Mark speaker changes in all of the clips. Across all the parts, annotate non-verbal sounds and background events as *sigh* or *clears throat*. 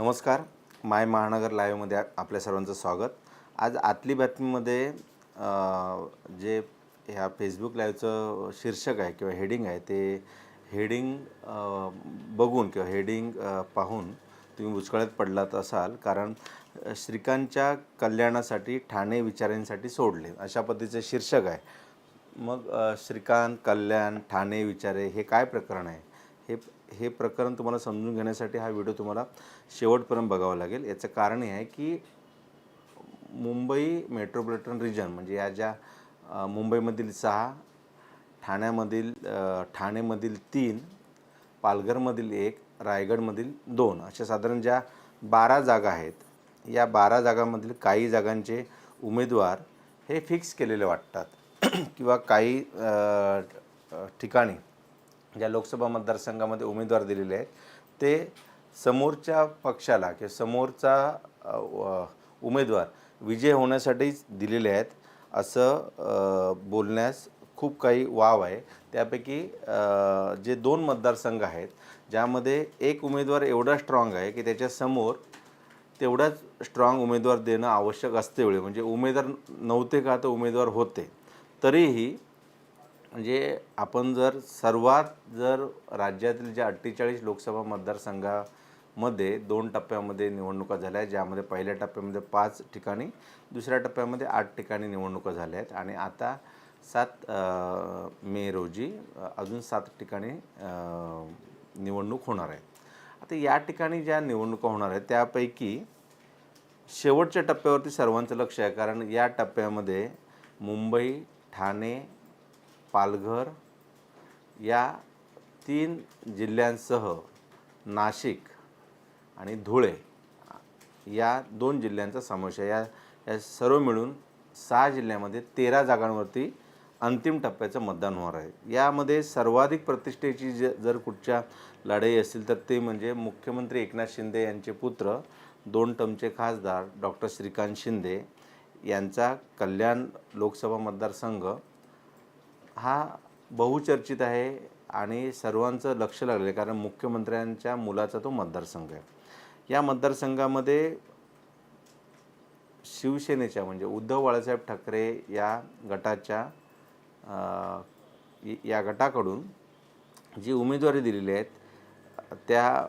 Speaker 1: नमस्कार. माय महानगर लाईव्हमध्ये आपल्या सर्वांचं स्वागत. आज आतली बातमीमध्ये जे ह्या फेसबुक लाईव्हचं शीर्षक आहे किंवा हेडिंग आहे ते हेडिंग बघून किंवा हेडिंग पाहून तुम्ही बुचकळ्यात पडलात असाल. कारण श्रीकांतच्या कल्याणासाठी ठाणे विचारांसाठी सोडले. अशा पद्धतीचं शीर्षक आहे. मग श्रीकांत कल्याण ठाणे विचारे हे काय प्रकरण आहे? हे प्रकरण तुम्हाला समजून घेण्यासाठी हा व्हिडिओ तुम्हाला शेवटपर्यंत बघावा लागेल. याचं कारण हे आहे की मुंबई मेट्रोपॉलिटन रिजन म्हणजे या ज्या मुंबईमधील सहा ठाण्यामधील ठाणेमधील तीन पालघरमधील एक रायगडमधील दोन अशा साधारण ज्या बारा जागा आहेत या बारा जागांमधील काही जागांचे उमेदवार हे फिक्स केलेले वाटतात. *clears throat* किंवा काही ठिकाणी ज्या लोकसभा मतदारसंघामध्ये उमेदवार दिलेले आहेत ते समोरच्या पक्षाला किंवा समोरचा उमेदवार विजय होण्यासाठीच दिलेले आहेत असं बोलण्यास खूप काही वाव आहे. त्यापैकी जे दोन मतदारसंघ आहेत ज्यामध्ये एक उमेदवार एवढा स्ट्रॉंग आहे की त्याच्यासमोर तेवढाच स्ट्रॉंग उमेदवार देणं आवश्यक असते वेळी. म्हणजे उमेदवार नव्हते का तर उमेदवार होते. तरीही म्हणजे आपण जर सर्वात जर राज्यातील ज्या अठ्ठेचाळीस लोकसभा मतदारसंघामध्ये दोन टप्प्यामध्ये निवडणुका झाल्या आहेत ज्यामध्ये पहिल्या टप्प्यामध्ये पाच ठिकाणी दुसऱ्या टप्प्यामध्ये आठ ठिकाणी निवडणुका झाल्या आहेत आणि आता सात मे रोजी अजून सात ठिकाणी निवडणूक होणार आहे. आता या ठिकाणी ज्या निवडणुका होणार आहेत त्यापैकी शेवटच्या टप्प्यावरती सर्वांचं लक्ष आहे. कारण या टप्प्यामध्ये मुंबई ठाणे पालघर या तीन जिल्ह्यांसह नाशिक आणि धुळे या दोन जिल्ह्यांचा समावेश आहे. या या सर्व मिळून सहा जिल्ह्यामध्ये तेरा जागांवरती अंतिम टप्प्याचं मतदान होणार आहे. यामध्ये सर्वाधिक प्रतिष्ठेची ज जर कुठच्या लढाई असतील तर ते म्हणजे मुख्यमंत्री एकनाथ शिंदे यांचे पुत्र दोन टमचे खासदार डॉक्टर श्रीकांत शिंदे यांचा कल्याण लोकसभा मतदारसंघ हा बहुचर्चित आहे आणि सर्वांचं लक्ष लागलं आहे कारण मुख्यमंत्र्यांच्या मुलाचा तो मतदारसंघ आहे. या मतदारसंघामध्ये शिवसेनेच्या म्हणजे उद्धव बाळासाहेब ठाकरे या गटाच्या या गटाकडून जी उमेदवारी दिलेली आहेत त्या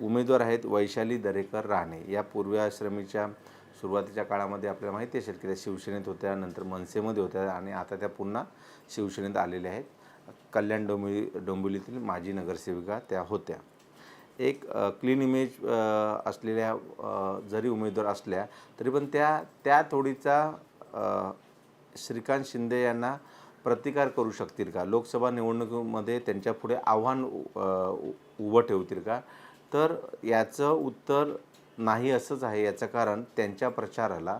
Speaker 1: उमेदवार आहेत वैशाली दरेकर राणे. या पूर्वाश्रमीच्या सुरुवातीच्या काळामध्ये आपल्याला माहिती असेल की त्या शिवसेनेत होत्या नंतर मनसेमध्ये होत्या आणि आता त्या पुन्हा शिवसेनेत आलेल्या आहेत. कल्याण डोंबिवली डोंबिवलीतील माजी नगरसेविका त्या होत्या. एक क्लीन इमेज असलेल्या जरी उमेदवार असल्या तरी पण त्या त्या थोडीचा श्रीकांत शिंदे यांना प्रतिकार करू शकतील का? लोकसभा निवडणुकीमध्ये त्यांच्यापुढे आव्हान उभं ठेवतील का? तर याचं उत्तर नाही असंच आहे याचं कारण त्यांच्या प्रचाराला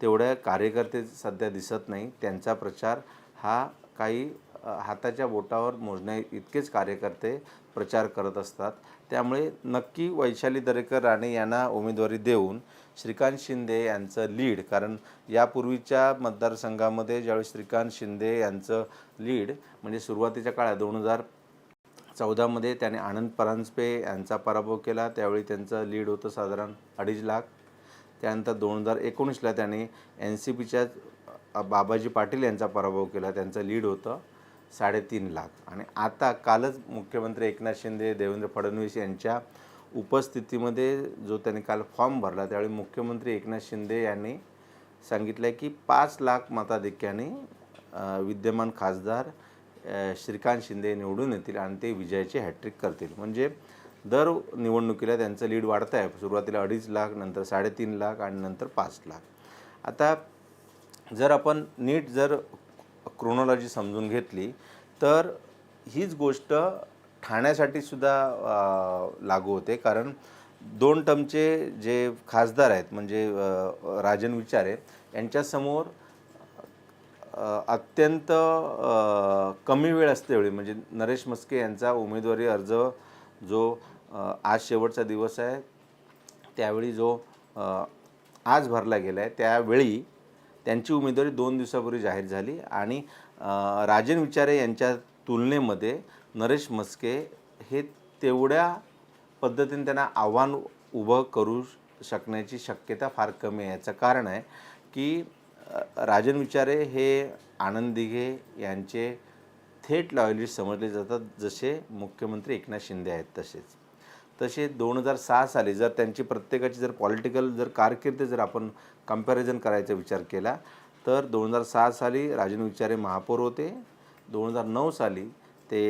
Speaker 1: तेवढ्या कार्यकर्ते सध्या दिसत नाही. त्यांचा प्रचार हा काही हाताच्या बोटावर मोजण्या इतकेच कार्यकर्ते प्रचार करत असतात. त्यामुळे नक्की वैशाली दरेकर राणे यांना उमेदवारी देऊन श्रीकांत शिंदे यांचं लीड कारण यापूर्वीच्या मतदारसंघामध्ये ज्यावेळी श्रीकांत शिंदे यांचं लीड म्हणजे सुरुवातीच्या काळात दोन हजार चौदामध्ये त्याने आनंद परांजपे यांचा पराभव केला. त्यावेळी त्यांचं लीड होतं साधारण अडीच लाख. त्यानंतर दोन हजार एकोणीसला त्याने एन सी पीच्या बाबाजी पाटील यांचा पराभव केला. त्यांचं लीड होतं साडेतीन लाख. आणि आता कालच मुख्यमंत्री एकनाथ शिंदे देवेंद्र फडणवीस यांच्या उपस्थितीमध्ये जो त्यांनी काल फॉर्म भरला त्यावेळी मुख्यमंत्री एकनाथ शिंदे यांनी सांगितलं आहे की पाच लाख मताधिक्याने विद्यमान खासदार श्रीकांत शिंदे निवडून येतील आणि ते विजयाची हॅट्रिक करतील. म्हणजे दर निवडणुकीला त्यांचं लीड वाढतं आहे सुरुवातीला अडीच लाख नंतर साडेतीन लाख आणि नंतर पाच लाख. आता जर आपण नीट जर क्रोनॉलॉजी समजून घेतली तर हीच गोष्ट ठाण्यासाठी सुद्धा लागू होते. कारण दोन टर्मचे जे खासदार आहेत म्हणजे राजन विचारे यांच्यासमोर अत्यंत कमी वेळ असते वेळी म्हणजे नरेश मस्के यांचा उमेदवारी अर्ज जो आज शेवटचा दिवस आहे त्यावेळी जो आज भरला गेला आहे त्यावेळी त्यांची उमेदवारी दोन दिवसापूर्वी जाहीर झाली आणि राजन विचारे यांच्या तुलनेमध्ये नरेश मस्के हे तेवढ्या पद्धतीने त्यांना आव्हान उभं करू शकण्याची शक्यता फार कमी आहे. याचं कारण आहे की राजन विचारे हे आनंद दिघे यांचे थेट लॉयलिस्ट समजले जातात जसे मुख्यमंत्री एकनाथ शिंदे आहेत तसेच. तसे दोन हजार सहा साली जर त्यांची प्रत्येकाची जर पॉलिटिकल जर कारकीर्द जर आपण कंपॅरिझन करायचा विचार केला तर दोन हजार सहा साली राजन विचारे महापौर होते. दोन हजार नऊ साली ते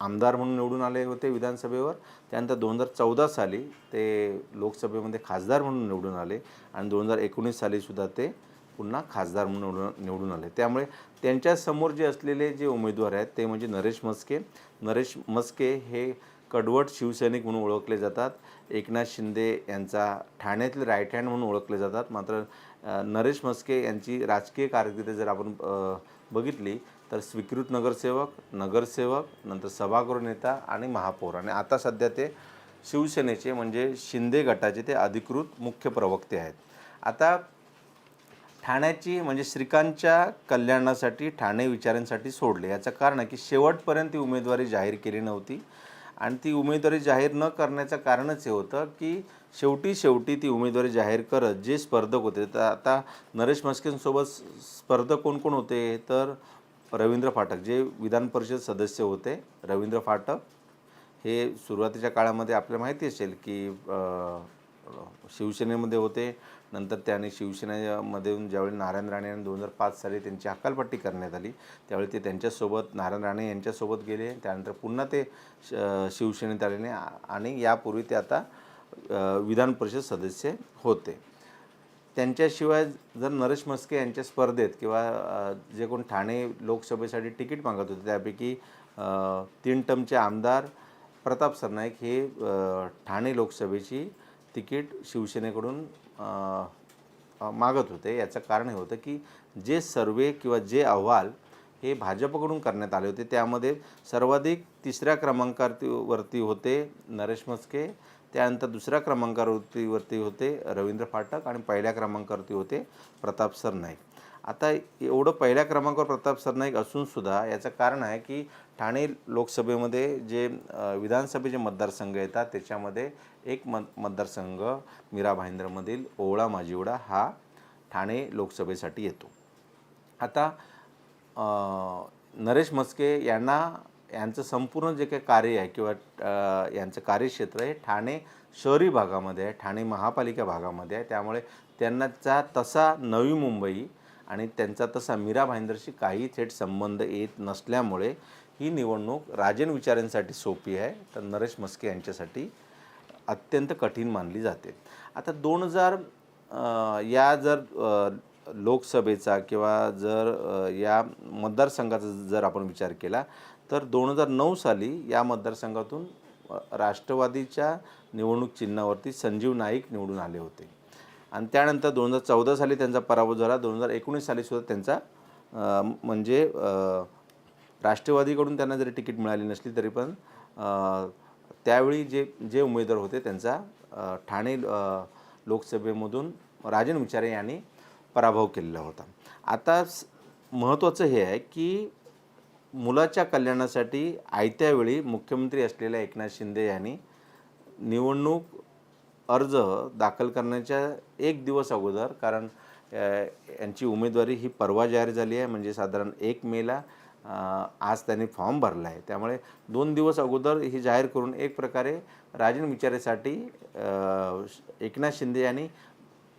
Speaker 1: आमदार म्हणून निवडून आले होते विधानसभेवर. त्यानंतर दोन हजार चौदा साली ते लोकसभेमध्ये खासदार म्हणून निवडून आले आणि दोन हजार एकोणीस सालीसुद्धा ते पुन्हा खासदार म्हणून निवडून निवडून आले. त्यामुळे त्यांच्यासमोर जे असलेले जे उमेदवार आहेत ते म्हणजे नरेश मस्के नरेश मस्के हे कडवट शिवसैनिक म्हणून ओळखले जातात. एकनाथ शिंदे यांचा ठाण्यातले राईट हँड म्हणून ओळखले जातात. मात्र नरेश मस्के यांची राजकीय कारकिर्द जर आपण बघितली तर स्वीकृत नगरसेवक नगरसेवक नंतर सभागृह नेता आणि महापौर. आणि आता सध्या ते शिवसेनेचे म्हणजे शिंदे गटाचे ते अधिकृत मुख्य प्रवक्ते आहेत. आता ठाण्याची म्हणजे श्रीकांतच्या कल्याणासाठी ठाणे विचारांसाठी सोडले. याचं कारण आहे की शेवटपर्यंत ती उमेदवारी जाहीर केली नव्हती. आणि ती उमेदवारी जाहीर न करण्याचं कारणच हे होतं की शेवटी शेवटी ती उमेदवारी जाहीर करत जे स्पर्धक होते तर आता नरेश मस्केंसोबत स्पर्धक कोण कोण होते? तर रवींद्र फाटक जे विधान परिषद सदस्य होते रवींद्र फाटक. हे सुरुवातीच्या काळामध्ये आपल्याला माहिती असेल की शिवसेनेमध्ये होते नंतर त्याने शिवसेनेमध्ये ज्यावेळी नारायण राणे यांनी दोन हजार पाच साली त्यांची हकालपट्टी करण्यात आली त्यावेळी ते त्यांच्यासोबत नारायण राणे यांच्यासोबत गेले. त्यानंतर पुन्हा ते श- शिवसेनेत आलेले आणि यापूर्वी ते आता विधान परिषद सदस्य होते. त्यांच्याशिवाय जर नरेश मस्के यांच्या स्पर्धेत किंवा जे कोण ठाणे लोकसभेसाठी तिकीट मागत होते त्यापैकी तीन टर्मचे आमदार प्रताप सरनाईक हे ठाणे लोकसभेची तिकीट शिवसेनेकडून मागत होते. याचं कारण हे होतं की जे सर्वे किंवा जे अहवाल हे भाजपकडून करण्यात आले होते. त्यामध्ये सर्वाधिक तिसऱ्या क्रमांकावरती होते नरेश मस्के त्यानंतर दुसऱ्या क्रमांकावरतीवरती होते रवींद्र फाटक आणि पहिल्या क्रमांकावरती होते प्रताप सरनाईक. आता एवढं पहिल्या क्रमांकावर प्रताप सरनाईक असूनसुद्धा याचं कारण आहे की ठाणे लोकसभेमध्ये जे विधानसभेचे मतदारसंघ येतात त्याच्यामध्ये एक मत मतदारसंघ मीरा भाईंद्रमधील ओवळा माजिवडा हा ठाणे लोकसभेसाठी येतो. आता नरेश मस्के यांना यांचं संपूर्ण जे काही कार्य आहे किंवा यांचं कार्यक्षेत्र हे ठाणे शहरी भागामध्ये आहे ठाणे महापालिका भागामध्ये आहे. त्यामुळे त्यांनाचा तसा नवी मुंबई आणि त्यांचा तसा मीरा भाईंदरशी काही थेट संबंध येत नसल्यामुळे ही निवडणूक राजन विचारांसाठी सोपी आहे. तर नरेश मस्के यांच्यासाठी अत्यंत कठीण मानली जाते. आता दोन हजार या जर लोकसभेचा किंवा जर या मतदारसंघाचा जर आपण विचार केला तर दोन हजार नऊ साली या मतदारसंघातून राष्ट्रवादीच्या निवडणूक चिन्हावरती संजीव नाईक निवडून आले होते. आणि त्यानंतर दोन हजार चौदा साली त्यांचा पराभव झाला. दोन हजार एकोणीस सालीसुद्धा त्यांचा म्हणजे राष्ट्रवादीकडून त्यांना जरी तिकीट मिळाली नसली तरी पण त्यावेळी जे जे उमेदवार होते त्यांचा ठाणे लोकसभेमधून राजन विचारे यांनी पराभव केलेला होता. आता स- महत्त्वाचं हे आहे की मुलाच्या कल्याणासाठी आयत्यावेळी मुख्यमंत्री असलेल्या एकनाथ शिंदे यांनी निवडणूक अर्ज दाखल करण्याच्या एक दिवस अगोदर कारण यांची उमेदवारी ही परवा जाहीर झाली आहे म्हणजे साधारण एक मेला आज त्यांनी फॉर्म भरला आहे. त्यामुळे दोन दिवस अगोदर ही जाहीर करून एक प्रकारे राजन विचारेसाठी एकनाथ शिंदे यांनी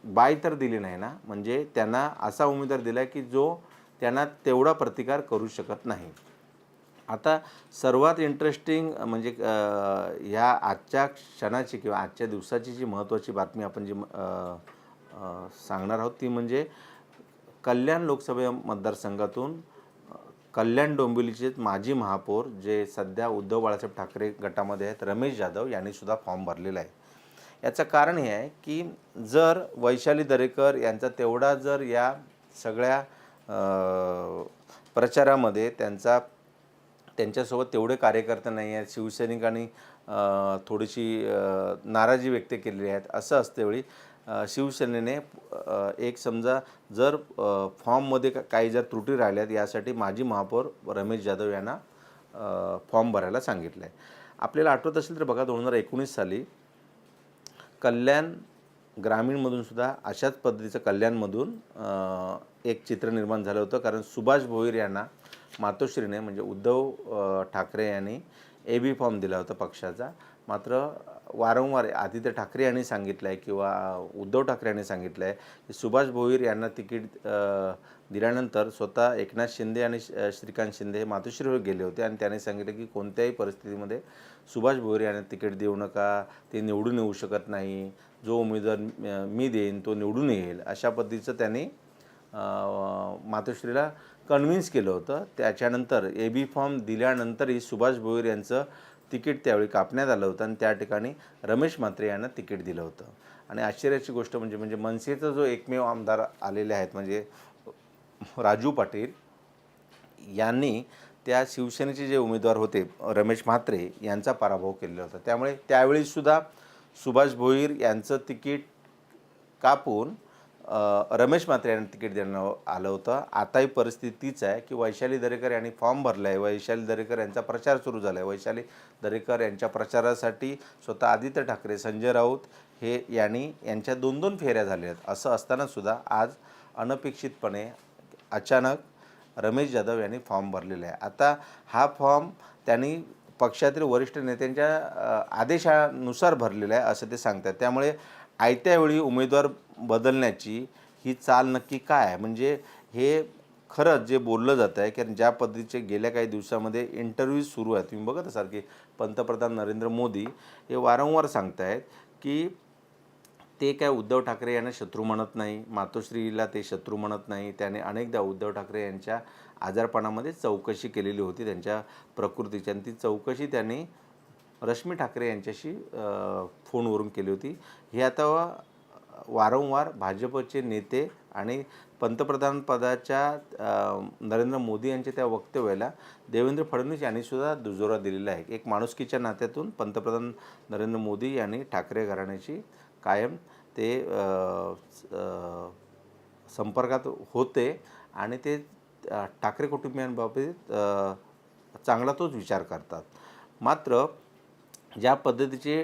Speaker 1: बाय तर दिली नाही ना म्हणजे त्यांना असा उमेदवार दिला की जो त्यांना तेवढा प्रतिकार करू शकत नाही. आता सर्वात इंटरेस्टिंग म्हणजे ह्या आजच्या क्षणाची किंवा आजच्या दिवसाची जी महत्त्वाची बातमी आपण जी सांगणार आहोत ती म्हणजे कल्याण लोकसभा मतदारसंघातून कल्याण डोंबिवलीचे माजी महापौर जे सध्या उद्धव बाळासाहेब ठाकरे गटामध्ये आहेत रमेश जाधव यांनीसुद्धा फॉर्म भरलेला आहे. याचं कारण हे आहे की जर वैशाली दरेकर यांचा तेवढा जर या सगळ्या प्रचारामध्ये त्यांचा त्यांच्यासोबत तेवढे कार्यकर्ते नाही आहेत. शिवसैनिकांनी थोडीशी नाराजी व्यक्त केलेली आहेत. असं असतेवेळी शिवसेनेने एक समजा जर फॉर्ममध्ये का- काही जर त्रुटी राहिल्यात यासाठी माजी महापौर रमेश जाधव यांना फॉर्म भरायला सांगितलं आहे आपल्याला आठवत असेल तर बघा दोन हजार एकोणीस साली कल्याण ग्रामीणमधून सुद्धा अशाच पद्धतीचं कल्याणमधून एक चित्र निर्माण झालं होतं. कारण सुभाष भोईर यांना मातोश्रीने म्हणजे उद्धव ठाकरे यांनी ए बी फॉर्म दिला होता पक्षाचा. मात्र वारंवार आदित्य ठाकरे यांनी सांगितलं आहे किंवा उद्धव ठाकरे यांनी सांगितलं आहे की सुभाष भोईर यांना तिकीट दिल्यानंतर स्वतः एकनाथ शिंदे आणि श- श्रीकांत शिंदे हे मातोश्रीवर गेले होते. आणि त्यांनी सांगितलं की कोणत्याही परिस्थितीमध्ये सुभाष भोईर यांना तिकीट देऊ नका ते निवडून येऊ शकत नाही. जो उमेदवार मी देईन तो निवडून येईल अशा पद्धतीचं त्यांनी मातोश्रीला कन्व्हिन्स केलं होतं. त्याच्यानंतर ए बी फॉर्म दिल्यानंतरही सुभाष भोईर यांचं तिकीट त्यावेळी कापण्यात आलं होतं आणि त्या ठिकाणी रमेश म्हात्रे यांना तिकीट दिलं होतं. आणि आश्चर्याची गोष्ट म्हणजे म्हणजे मनसेचा जो एकमेव आमदार आलेले आहेत म्हणजे राजू पाटील यांनी त्या शिवसेनेचे जे उमेदवार होते रमेश म्हात्रे यांचा पराभव केलेला होता. त्यामुळे त्यावेळीसुद्धा सुभाष भोईर यांचं तिकीट कापून रमेश म्हात्रे यांना तिकीट देणं आलं होतं. आताही परिस्थिती तीच आहे की वैशाली दरेकर यांनी फॉर्म भरला आहे वैशाली दरेकर यांचा प्रचार सुरू झाला आहे वैशाली दरेकर यांच्या प्रचारासाठी स्वतः आदित्य ठाकरे संजय राऊत हे यांनी यांच्या दोन दोन फेऱ्या झाल्या आहेत. असं असतानासुद्धा आज अनपेक्षितपणे अचानक रमेश जाधव यांनी फॉर्म भरलेला आहे. आता हा फॉर्म त्यांनी पक्षातील वरिष्ठ नेत्यांच्या आदेशानुसार भरलेलं आहे असं ते सांगतात. त्यामुळे आयत्या वेळी उमेदवार बदलण्याची ही चाल नक्की काय आहे? म्हणजे हे खरंच जे बोललं जातं आहे कारण ज्या पद्धतीचे गेल्या काही दिवसामध्ये इंटरव्ह्यू सुरू आहेत तुम्ही बघत असाल की पंतप्रधान नरेंद्र मोदी हे वारंवार सांगतायत की ते काय उद्धव ठाकरे यांना शत्रू म्हणत नाही मातोश्रीला ते शत्रू म्हणत नाही त्याने अनेकदा उद्धव ठाकरे यांच्या आजारपणामध्ये चौकशी केलेली होती त्यांच्या प्रकृतीची आणि ती चौकशी त्यांनी रश्मी ठाकरे यांच्याशी फोनवरून केली होती. हे आता वारंवार भाजपचे नेते आणि पंतप्रधानपदाच्या नरेंद्र मोदी यांच्या त्या वक्तव्याला देवेंद्र फडणवीस यांनीसुद्धा दुजोरा दिलेला आहे. एक माणुसकीच्या नात्यातून पंतप्रधान नरेंद्र मोदी यांनी ठाकरे घराण्याची कायम ते संपर्कात होते आणि ते ठाकरे कुटुंबियांबाबतीत चांगला तोच विचार करतात. मात्र ज्या पद्धतीचे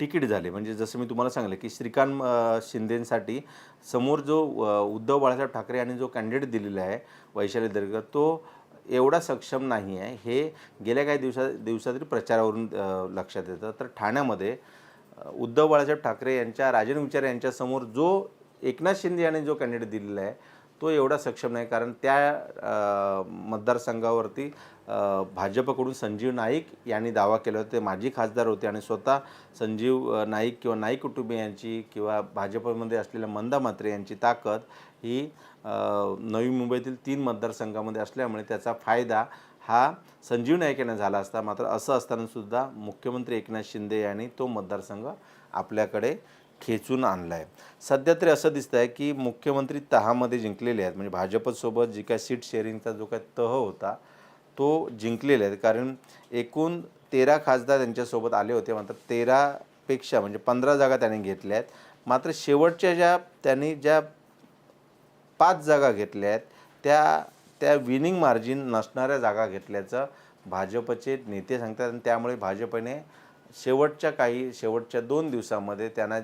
Speaker 1: तिकीट झाले म्हणजे जसं मी तुम्हाला सांगितलं की श्रीकांत शिंदेंसाठी शिंदेसाठी समोर जो उद्धव बाळासाहेब ठाकरे यांनी जो कॅन्डिडेट दिलेला आहे वैशाली दर्गर तो एवढा सक्षम नाही आहे. हे गेल्या काही दिवसा दिवसातरी प्रचारावरून लक्षात येतं. तर ठाण्यामध्ये उद्धव बाळासाहेब ठाकरे यांच्या राजन विचार यांच्यासमोर जो एकनाथ शिंदे यांनी जो कॅन्डिडेट दिलेला आहे तो एवढा सक्षम नाही. कारण त्या मतदारसंघावरती भाजपकडून संजीव नाईक यांनी दावा केला होता. ते माजी खासदार होते आणि स्वतः संजीव नाईक किंवा नाईक कुटुंबियांची किंवा भाजपमध्ये असलेल्या मंदा म्हात्रे यांची ताकद ही नवी मुंबईतील तीन मतदारसंघामध्ये असल्यामुळे त्याचा फायदा हा संजीव नाईक यांना झाला असता. मात्र असं असतानासुद्धा मुख्यमंत्री एकनाथ शिंदे यांनी तो मतदारसंघ आपल्याकडे खेचून आणला आहे सध्या तरी असं दिसतं आहे की मुख्यमंत्री तहामध्ये जिंकलेले आहेत. म्हणजे भाजपसोबत जी काय सीट शेअरिंगचा जो काय तह होता तो जिंकलेला आहे कारण एकूण तेरा खासदार त्यांच्यासोबत आले होते. मात्र तेरापेक्षा म्हणजे पंधरा जागा त्यांनी घेतल्या आहेत. मात्र शेवटच्या ज्या त्यांनी ज्या पाच जागा घेतल्या आहेत त्या त्या विनिंग मार्जिन नसणाऱ्या जागा घेतल्याचं भाजपचे नेते सांगतात. आणि त्यामुळे भाजपने शेवटच्या काही शेवटच्या दोन दिवसामध्ये त्यांना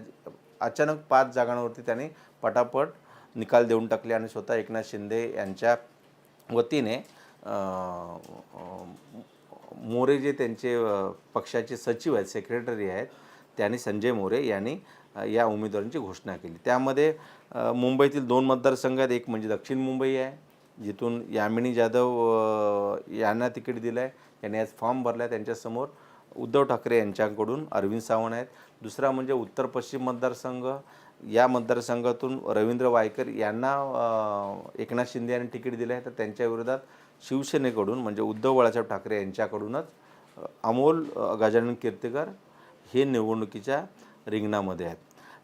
Speaker 1: अचानक पाच जागांवरती त्यांनी पटापट निकाल देऊन टाकले आणि स्वतः एकनाथ शिंदे यांच्या वतीने मोरे जे त्यांचे पक्षाचे सचिव आहेत सेक्रेटरी आहेत त्यांनी संजय मोरे यांनी या उमेदवारांची घोषणा केली. त्यामध्ये मुंबईतील दोन मतदारसंघ आहेत एक म्हणजे दक्षिण मुंबई आहे जिथून यामिनी जाधव यांना तिकीट दिलं आहे यांनी आज फॉर्म भरला आहे त्यांच्यासमोर. उद्धव ठाकरे यांच्याकडून अरविंद सावंत आहेत. दुसरा म्हणजे उत्तर पश्चिम मतदारसंघ. या मतदारसंघातून रवींद्र वायकर यांना एकनाथ शिंदे यांनी तिकीट दिलं आहे. तर त्यांच्या विरोधात शिवसेनेकडून म्हणजे उद्धव बाळासाहेब ठाकरे यांच्याकडूनच अमोल गजानन कीर्तीकर हे निवडणुकीच्या रिंगणामध्ये आहेत.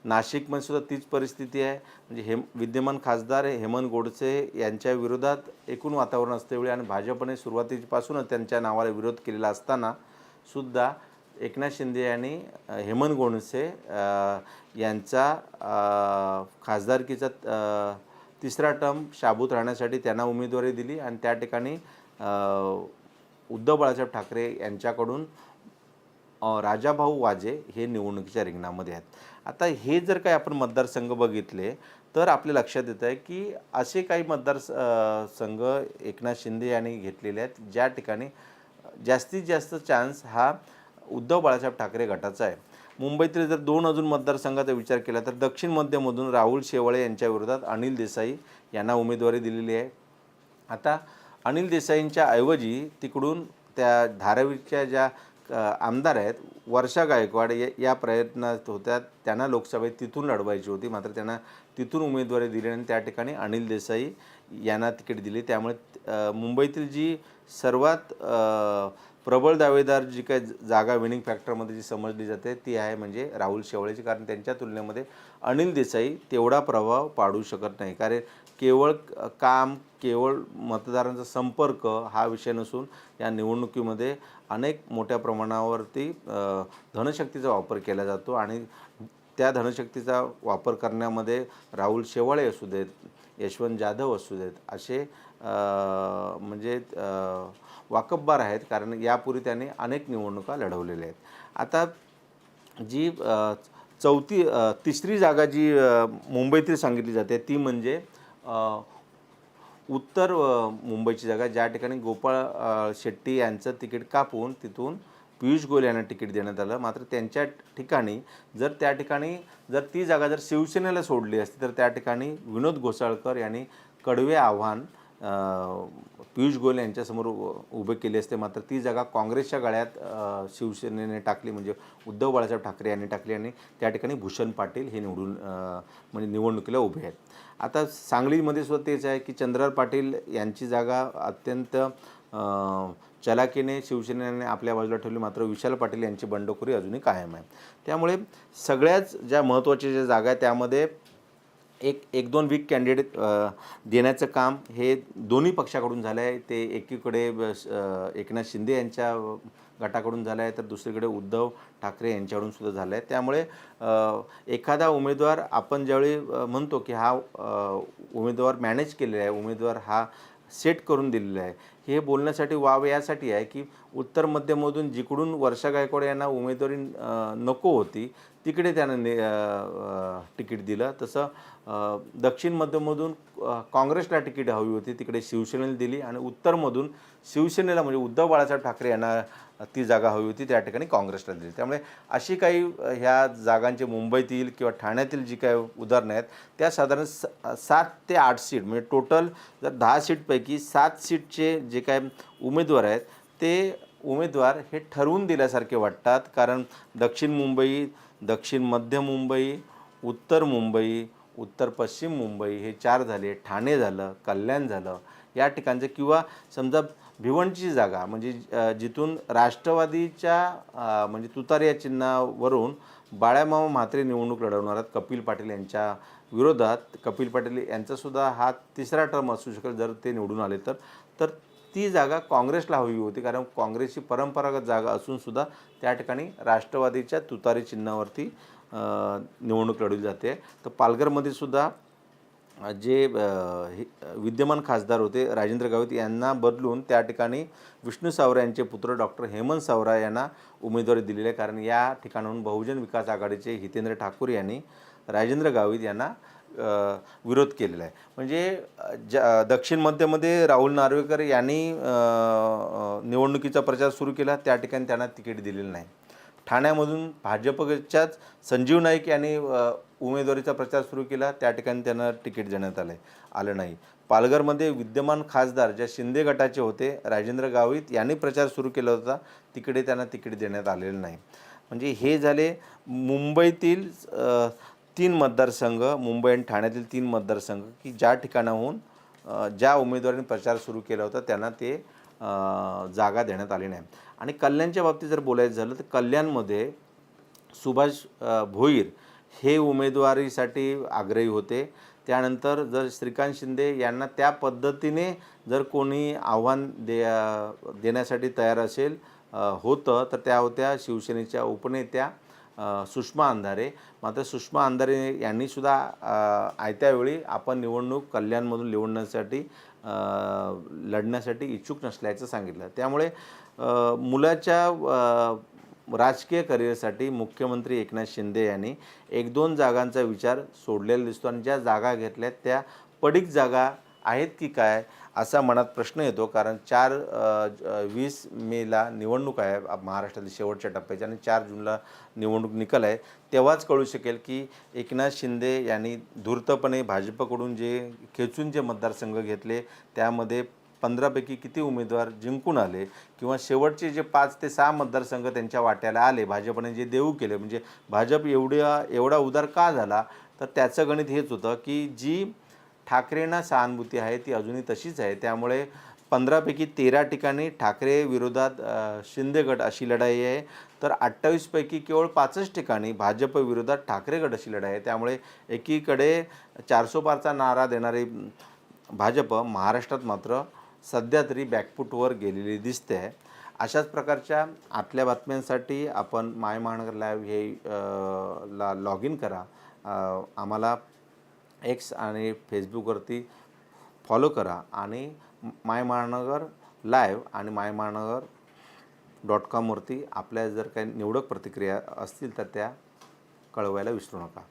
Speaker 1: नाशिकमध्ये सुद्धा तीच परिस्थिती आहे. म्हणजे हेम विद्यमान खासदार हेमंत गोडसे यांच्या विरोधात एकूण वातावरण असतेवेळी आणि भाजपने सुरुवातीपासूनच त्यांच्या नावाला विरोध केलेला असताना सुद्धा एकनाथ शिंदे यांनी हेमंत गोणसे यांचा खासदारकीचा तिसरा टर्म शाबूत राहण्यासाठी त्यांना उमेदवारी दिली आणि त्या ठिकाणी उद्धव बाळासाहेब ठाकरे यांच्याकडून राजाभाऊ वाजे हे निवडणुकीच्या रिंगणामध्ये आहेत. आता हे जर काही आपण मतदारसंघ बघितले तर आपल्या लक्षात येतं आहे की असे काही मतदार स- संघ एकनाथ शिंदे यांनी घेतलेले आहेत ज्या ठिकाणी जास्तीत जास्त चान्स हा उद्धव बाळासाहेब ठाकरे गटाचा आहे. मुंबईतील जर दोन अजून मतदारसंघाचा विचार केला तर दक्षिण मध्यमधून राहुल शेवाळे यांच्या विरोधात अनिल देसाई यांना उमेदवारी दिलेली आहे. आता अनिल देसाईंच्या ऐवजी तिकडून त्या धारावीच्या ज्या आमदार आहेत वर्षा गायकवाड या या प्रयत्नात होत्या. त्यांना लोकसभेत तिथून लढवायची होती. मात्र त्यांना तिथून उमेदवारी दिली आणि त्या ठिकाणी अनिल देसाई यांना तिकीट दिली. त्यामुळे मुंबईतील जी सर्वात प्रबळ दावेदार जी काय जागा विनिंग फॅक्टरमध्ये जी समजली जाते ती आहे म्हणजे राहुल शेवाळेची. कारण त्यांच्या तुलनेमध्ये अनिल देसाई तेवढा प्रभाव पाडू शकत नाही. कारण केवळ काम केवळ मतदारांचा संपर्क हा विषय नसून या निवडणुकीमध्ये अनेक मोठ्या प्रमाणावरती धनशक्तीचा वापर केला जातो आणि त्या धनशक्तीचा वापर करण्यामध्ये राहुल शेवाळे असू देत यशवंत जाधव असू देत असे म्हणजे अ, आहेत. कारण यापूर्वी त्यांनी अनेक निवडणुका लढवलेल्या आहेत. आता जी चौथी तिसरी जागा जी मुंबईतील सांगितली जाते ती म्हणजे उत्तर मुंबईची जागा. ज्या ठिकाणी गोपाळ शेट्टी यांचं तिकीट कापून तिथून पियुष गोयल यांना तिकीट देण्यात आलं. मात्र त्यांच्या ठिकाणी जर त्या ठिकाणी जर ती जागा जर शिवसेनेला सोडली असती तर त्या ठिकाणी विनोद घोसाळकर यांनी कडवे आव्हान पियुष गोयल यांच्यासमोर उभे केले असते. मात्र ती जागा काँग्रेसच्या गळ्यात शिवसेनेने टाकली. म्हणजे उद्धव बाळासाहेब ठाकरे यांनी टाकली आणि त्या ठिकाणी भूषण पाटील हे निवडून म्हणजे निवडणुकीला उभे आहेत. आता सांगलीमध्ये सुद्धा तेच आहे की चंद्रार पाटील यांची जागा अत्यंत चलाकीने शिवसेनेने आपल्या बाजूला ठेवली. मात्र विशाल पाटील यांची बंडखोरी अजूनही कायम आहे. त्यामुळे सगळ्याच ज्या महत्त्वाच्या ज्या जागा आहेत त्यामध्ये एक एक दोन वीक कॅन्डिडेट देण्याचं काम हे दोन्ही पक्षाकडून झालं आहे ते एकीकडे ब- एकनाथ शिंदे यांच्या गटाकडून झालं आहे तर दुसरीकडे उद्धव ठाकरे यांच्याकडून सुद्धा झालं आहे त्यामुळे एखादा उमेदवार आपण ज्यावेळी म्हणतो की हा उमेदवार मॅनेज केलेला आहे उमेदवार हा सेट करून दिलेला आहे हे बोलण्यासाठी वाव यासाठी आहे की उत्तर मध्यमधून जिकडून वर्षा गायकवाड यांना उमेदवारी नको होती तिकडे त्यानं ने तिकीट दिलं. तसं दक्षिण मध्यमधून काँग्रेसला तिकीट हवी होती. तिकडे शिवसेनेला दिली आणि उत्तरमधून शिवसेनेला म्हणजे उद्धव बाळासाहेब ठाकरे यांना ती जागा हवी होती. त्या ठिकाणी काँग्रेसला दिली. त्यामुळे अशी काही ह्या जागांचे मुंबईतील किंवा ठाण्यातील जी काय उदाहरणं आहेत त्या साधारण स सात ते आठ सीट म्हणजे टोटल जर दहा सीटपैकी सात सीटचे जे काय उमेदवार आहेत ते उमेदवार हे ठरवून दिल्यासारखे वाटतात. कारण दक्षिण मुंबई दक्षिण मध्य मुंबई उत्तर मुंबई उत्तर पश्चिम मुंबई हे चार झाले ठाणे झालं कल्याण झालं. या ठिकाणचं किंवा समजा भिवंडची जागा म्हणजे जिथून राष्ट्रवादीच्या म्हणजे तुतार या चिन्हावरून बाळ्यामामा म्हात्रे निवडणूक लढवणार आहेत. कपिल पाटील यांच्या विरोधात कपिल पाटील यांचासुद्धा हा तिसरा टर्म असू शकेल जर ते निवडून आले तर. तर ती जागा काँग्रेसला हवी होती. कारण काँग्रेसची परंपरागत जागा असूनसुद्धा त्या ठिकाणी राष्ट्रवादीच्या तुतारी चिन्हावरती निवडणूक लढवली जाते. तर पालघरमध्ये सुद्धा जे हे विद्यमान खासदार होते राजेंद्र गावित यांना बदलून त्या ठिकाणी विष्णू सावरा यांचे पुत्र डॉक्टर हेमंत सावरा यांना उमेदवारी दिलेली आहे. कारण या ठिकाणाहून बहुजन विकास आघाडीचे हितेंद्र ठाकूर यांनी राजेंद्र गावित यांना विरोध केलेला आहे. म्हणजे ज्या दक्षिण मध्यमध्ये राहुल नार्वेकर यांनी निवडणुकीचा प्रचार सुरू केला. त्या ठिकाणी त्यांना तिकीट दिलेलं नाही. ठाण्यामधून भाजपच्याच संजीव नाईक यांनी उमेदवारीचा प्रचार सुरू केला. त्या ठिकाणी त्यांना तिकीट देण्यात आलं आलं नाही. पालघरमध्ये विद्यमान खासदार ज्या शिंदे गटाचे होते राजेंद्र गावित यांनी प्रचार सुरू केला होता. तिकडे त्यांना तिकीट देण्यात आलेलं नाही. म्हणजे हे झाले मुंबईतील तीन मतदारसंघ मुंबई आणि ठाण्यातील तीन मतदारसंघ की ज्या ठिकाणाहून ज्या उमेदवारांनी प्रचार सुरू केला होता त्यांना ते जागा देण्यात आली नाही. आणि कल्याणच्या बाबतीत जर बोलायचं झालं तर कल्याणमध्ये सुभाष भोईर हे उमेदवारीसाठी आग्रही होते. त्यानंतर जर श्रीकांत शिंदे यांना त्या पद्धतीने जर कोणी आव्हान दे देण्यासाठी तयार असेल होतं तर त्या होत्या शिवसेनेच्या उपनेत्या सुषमा अंधारे. मात्र सुषमा अंधारे यांनीसुद्धा आयत्यावेळी आपण निवडणूक कल्याणमधून निवडण्यासाठी लढण्यासाठी इच्छुक नसल्याचं सांगितलं. त्यामुळे मुलाच्या राजकीय करिअरसाठी मुख्यमंत्री एकनाथ शिंदे यांनी एक दोन जागांचा विचार सोडलेला दिसतो आणि ज्या जागा घेतल्या त्या पडीक जागा आहेत की काय असा मनात प्रश्न येतो कारण चार वीस मेला निवडणूक आहे महाराष्ट्रातील शेवटच्या टप्प्याची आणि चार जूनला निवडणूक निकाल आहे तेव्हाच कळू शकेल की एकनाथ शिंदे यांनी धूर्तपणे भाजपकडून जे खेचून जे मतदारसंघ घेतले त्यामध्ये पंधरापैकी किती उमेदवार जिंकून आले किंवा शेवटचे जे पाच ते सहा मतदारसंघ त्यांच्या वाट्याला आले भाजपने जे देऊ केले म्हणजे भाजप एवढ्या एवढा उदार का झाला? तर त्याचं गणित हेच होतं की जी ठाकरेंना सहानुभूती आहे ती अजूनही तशीच आहे. त्यामुळे पंधरापैकी तेरा ठिकाणी ठाकरे विरोधात अ, शिंदे गट अशी लढाई आहे. तर अठ्ठावीसपैकी केवळ पाचच ठिकाणी भाजप विरोधात ठाकरे गट अशी लढाई आहे. त्यामुळे एकीकडे चारसो पारचा नारा देणारी भाजप महाराष्ट्रात मात्र सध्या तरी बॅकफूटवर गेलेली दिसते. आहे अशाच प्रकारच्या आतल्या बातम्यांसाठी आपण माय महानगर लाईव्ह हे ला लॉग इन करा. आम्हाला एक्स आणि फेसबुकवरती फॉलो करा आणि माय महानगर लाईव्ह आणि माय महानगर डॉट कॉमवरती आपल्या जर काही निवडक प्रतिक्रिया असतील तर त्या कळवायला विसरू नका.